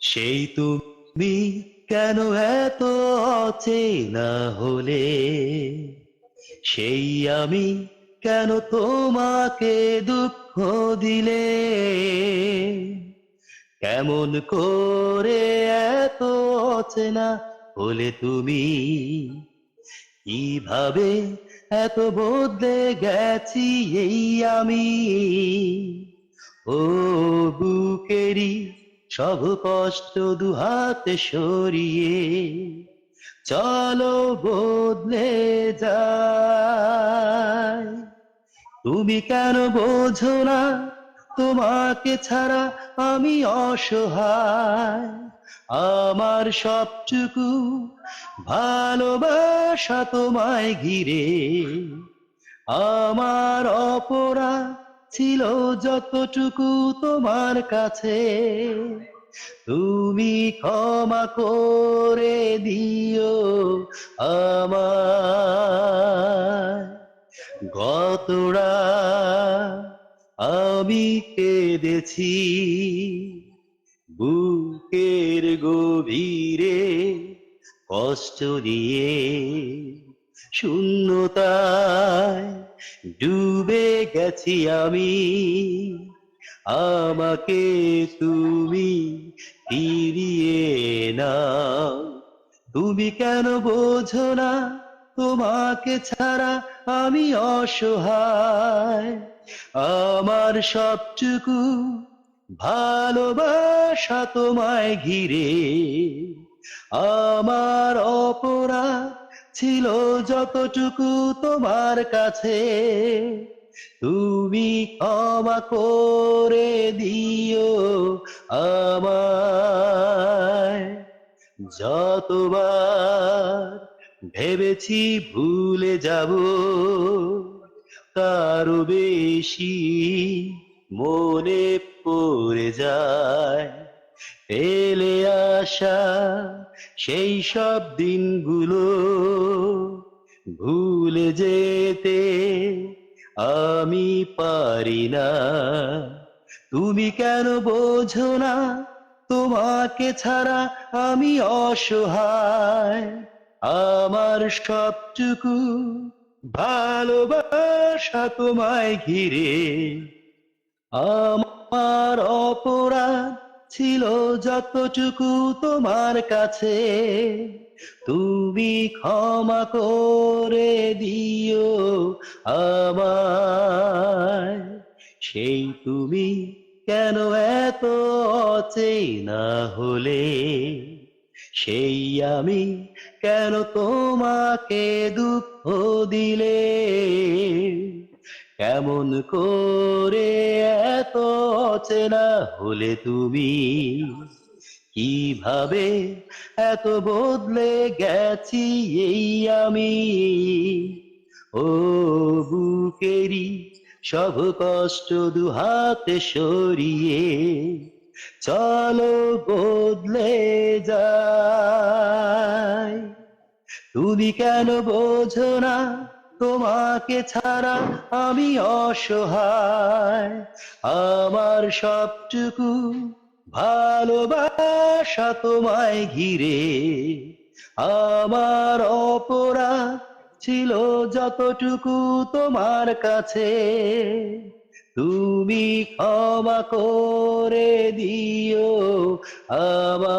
সেই তুমি কেন এত অচেনা হলে? সেই আমি কেন তোমাকে দুঃখ দিলে? কেমন করে এত অচেনা হলে তুমি? কীভাবে এত বদলে গেছি এই আমি? ও বুকেরি সব কষ্ট দুহাতে সরিয়ে চলো বদলে যায় তুমি কেন বোঝো না, তোমাকে ছাড়া আমি অসহায়। আমার সবটুকু ভালোবাসা তোমায় ঘিরে। আমার অপরাধ ছিল যতটুকু তোমার কাছে, তুমি ক্ষমা করে দিও আমার গতরা আমি কেঁদেছি বুকের গভীরে কষ্ট দিয়ে। শূন্যতায় ডুবে গেছি আমি। আমাকে তুমি ফিরিয়ে নাও। তুমি কেন বোঝো না, তোমাকে ছাড়া আমি অসহায়। আমার সবটুকু ভালোবাসা তোমায় ঘিরে। আমার অপরাধ ছিল যতটুকু তোমার কাছে, তুমি ক্ষমা করে দিও আমায়। যতবার ভেবেছি ভুলে যাব কারও বেশি মনে পড়ে যায়। ফেলে আসা সেই সব দিনগুলো ভুলে যেতে আমি পারি না। তুমি কেন বোঝো না? তোমাকে ছাড়া আমি অসহায়। আমার সবটুকু ভালোবাসা তোমায় ঘিরে। আমার অপরাধ ছিল যতটুকু তোমার কাছে, তুমি ক্ষমা করে দিও আমায়। সেই তুমি কেন এত অচেনা হলে? সেই আমি কেন তোমাকে দুঃখ দিলে? কেমন করে এত অচেনা হলে তুমি? কীভাবে এত বদলে গেছি এই আমি? ও বুকেরি সব কষ্ট দুহাতে সরিয়ে চলো বদলে যায় তুমি কেন বোঝো না তোমাকে ছাড়া আমি অসহায়। আমার সবটুকু ভালোবাসা তোমায় ঘিরে। আমার অপরাধ ছিল যতটুকু তোমার কাছে। তুমি ক্ষমা করে দিও আমার